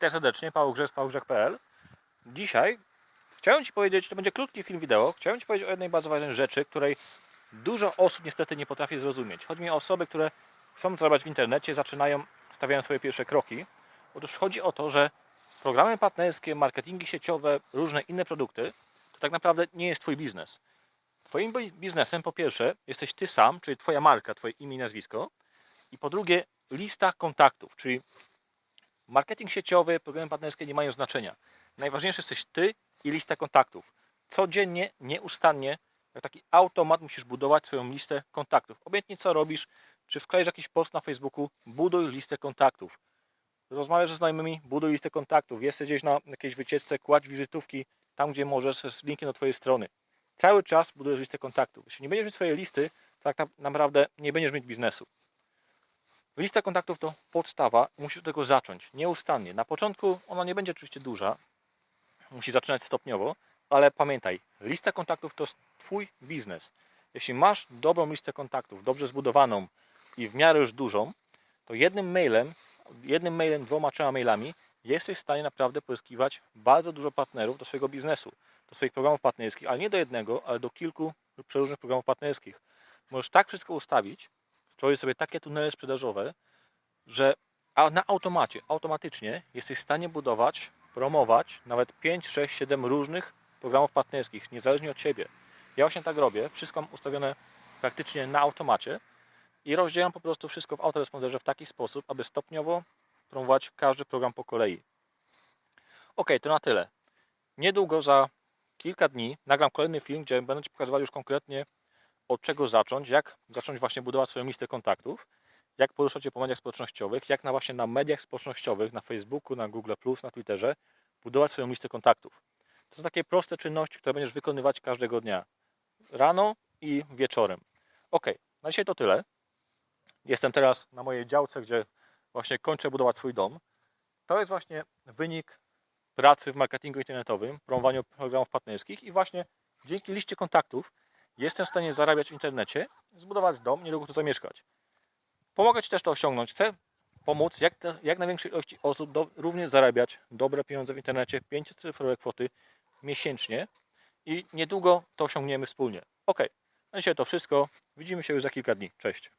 Witaj serdecznie, Paweł Grzech z pawłgrzech.pl Dzisiaj chciałem Ci powiedzieć, to będzie krótki film wideo, chciałem Ci powiedzieć o jednej bardzo ważnej rzeczy, której dużo osób niestety nie potrafi zrozumieć. Chodzi mi o osoby, które chcą zarabiać w internecie, zaczynają, stawiają swoje pierwsze kroki. Otóż chodzi o to, że programy partnerskie, marketingi sieciowe, różne inne produkty, to tak naprawdę nie jest Twój biznes. Twoim bi- biznesem po pierwsze jesteś Ty sam, czyli Twoja marka, Twoje imię i nazwisko i po drugie lista kontaktów, czyli Marketing sieciowy, programy partnerskie nie mają znaczenia. Najważniejszy jesteś ty i lista kontaktów. Codziennie, nieustannie, jak taki automat musisz budować swoją listę kontaktów. Obojętnie co robisz, czy wklejesz jakiś post na Facebooku, buduj listę kontaktów. Rozmawiasz ze znajomymi, buduj listę kontaktów. Jesteś gdzieś na jakiejś wycieczce, kładź wizytówki tam, gdzie możesz, z linkiem do Twojej strony. Cały czas budujesz listę kontaktów. Jeśli nie będziesz mieć swojej listy, to tak na- naprawdę nie będziesz mieć biznesu. Lista kontaktów to podstawa, musisz od tego zacząć nieustannie. Na początku ona nie będzie oczywiście duża, musi zaczynać stopniowo, ale pamiętaj, lista kontaktów to Twój biznes. Jeśli masz dobrą listę kontaktów, dobrze zbudowaną i w miarę już dużą, to jednym mailem, jednym mailem, dwoma, trzema mailami jesteś w stanie naprawdę pozyskiwać bardzo dużo partnerów do swojego biznesu, do swoich programów partnerskich, ale nie do jednego, ale do kilku przeróżnych programów partnerskich. Możesz tak wszystko ustawić, stworzyć sobie takie tunele sprzedażowe, że na automacie, automatycznie jesteś w stanie budować, promować nawet 5, 6, 7 różnych programów partnerskich, niezależnie od siebie. Ja właśnie tak robię, wszystko mam ustawione praktycznie na automacie i rozdzielam po prostu wszystko w autoresponderze w taki sposób, aby stopniowo promować każdy program po kolei. Ok, to na tyle. Niedługo za kilka dni nagram kolejny film, gdzie będę Ci pokazywał już konkretnie od czego zacząć, jak zacząć właśnie budować swoją listę kontaktów, jak poruszać się po mediach społecznościowych, jak na właśnie na mediach społecznościowych, na Facebooku, na Google+, na Twitterze budować swoją listę kontaktów. To są takie proste czynności, które będziesz wykonywać każdego dnia. Rano i wieczorem. Ok, na dzisiaj to tyle. Jestem teraz na mojej działce, gdzie właśnie kończę budować swój dom. To jest właśnie wynik pracy w marketingu internetowym, promowaniu programów partnerskich i właśnie dzięki liście kontaktów jestem w stanie zarabiać w internecie, zbudować dom, niedługo tu zamieszkać. Pomogę Ci też to osiągnąć. Chcę pomóc jak, te, jak największej ilości osób do, również zarabiać dobre pieniądze w internecie, 500-cyfrowe kwoty miesięcznie i niedługo to osiągniemy wspólnie. Ok, na dzisiaj to wszystko. Widzimy się już za kilka dni. Cześć.